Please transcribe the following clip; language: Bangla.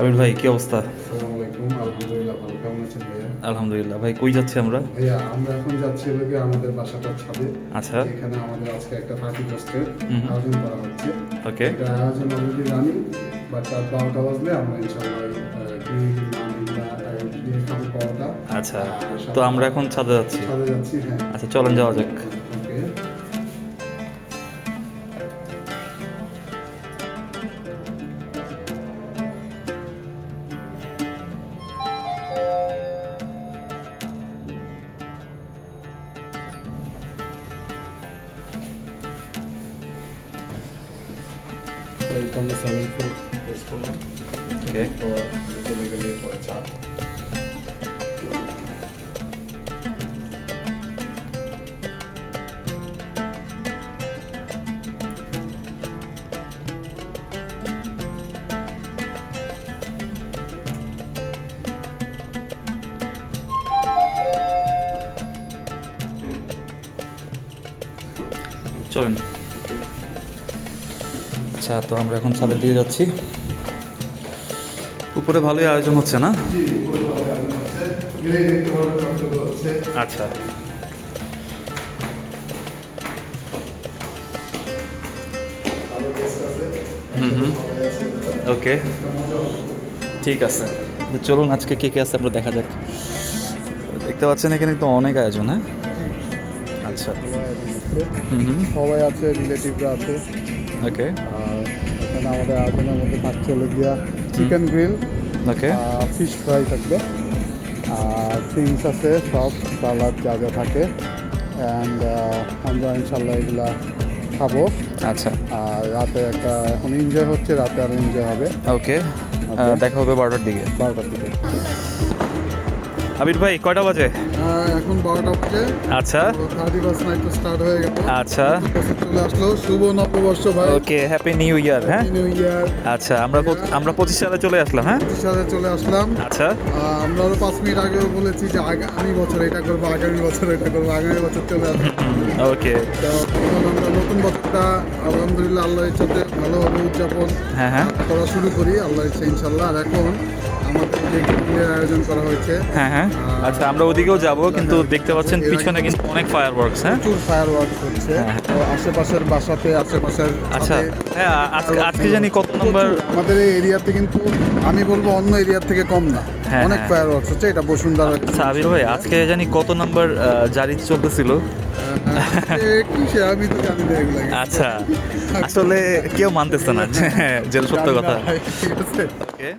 আবির ভাই কি অবস্থা? আলহামদুলিল্লাহ ভাই কই যাচ্ছি আমরা? ভাইয়া আমরা এখন যাচ্ছি গিয়ে আমাদের বাসাটার ছাদে। আচ্ছা। এখানে আমাদের আজকে একটা পার্টি পোস্টের আয়োজন করা হচ্ছে। ওকে। এটা আয়োজন অলরেডি রানিং বাট রাত বারোটা বাজলে আমরা পাওয়াটা আচ্ছা তো আমরা এখন ছাদে যাচ্ছি। ছাদে যাচ্ছি হ্যাঁ। আচ্ছা চলেন যাওয়া যাক। ওকে। এইটা আমরা সেভেন ফোর টেস্ট করলাম ওকে তো চলে গেলে পরে চাপ চলেন আচ্ছা তো আমরা এখন ছাদের দিকে যাচ্ছি। উপরে ভালোই আয়োজন হচ্ছে, না? আচ্ছা। হুম হুম। ওকে। ঠিক আছে। চলুন, আজকে কে কে আছে আমরা দেখা যাক। দেখতে পাচ্ছেন, এখানে তো অনেক আয়োজন হ্যাঁ? আচ্ছা। হুম হুম। সবাই আছে রিলেটিভরা আছে। ওকে আর এখানে আমাদের আয়োজনের মধ্যে থাকছে হলো গিয়া chicken grill okay fish fry থাকবে। আর থিংস আছে সব সালাদ যা যা থাকে। অ্যান্ড আমরা ইনশাল্লাহ এগুলা খাব। আচ্ছা। আর রাতে একটা এখন এনজয় হচ্ছে রাতে আর এনজয় হবে। ওকে দেখা হবে বারোটার দিকে। বারোটার দিকে। আবির ভাই কয়টা বাজে? এখন বারোটা বাজে। আচ্ছা। থার্টি ফার্স্ট নাইট তো স্টার্ট হয়ে গেল আচ্ছা। চলে আসলো। শুভ নববর্ষ ভাই। ওকে হ্যাপি নিউ ইয়ার হ্যাঁ? নিউ ইয়ার আচ্ছা আমরা আমরা পঁচিশ সালে চলে আসলাম হ্যাঁ? সাথে চলে আসলাম। আচ্ছা। আমরা আরও পাঁচ মিনিট আগেও বলেছি যে আগামী বছর এটা করব আগামী বছর এটা করব আগামী বছর চলে আসবে। ওকে। তো নতুন বছরটা আলহামদুলিল্লাহ আল্লাহর ইচ্ছাতে ভালোভাবে উদযাপন হ্যাঁ হ্যাঁ। করা শুরু করি আল্লাহর ইচ্ছা ইনশাল্লাহ আর এখন আমাদের যে গেমের আয়োজন করা হয়েছে। হ্যাঁ হ্যাঁ। আচ্ছা আমরা ওদিকেও যাব কিন্তু দেখতে পাচ্ছেন পিছনে কিন্তু অনেক ফায়ার ওয়ার্কস হ্যাঁ? প্রচুর ফায়ার ওয়ার্ক হচ্ছে। হ্যাঁ। তো আশেপাশের বাসাতে আশেপাশের আচ্ছা হ্যাঁ আজকে আজকে জানি কত নম্বর আমাদের এই এরিয়াতে কিন্তু আমি বলব অন্য এরিয়ার থেকে কম না। হ্যাঁ, অনেক হ্যাঁ। ফায়ার ওয়ার্কস হচ্ছে এটা বসুন্ধরা আচ্ছা আবির ভাই আজকে জানি কত নম্বর জারি চলতেছিল? আচ্ছা আসলে কেউ মানতেছে না। যে সত্য কথা। ওকে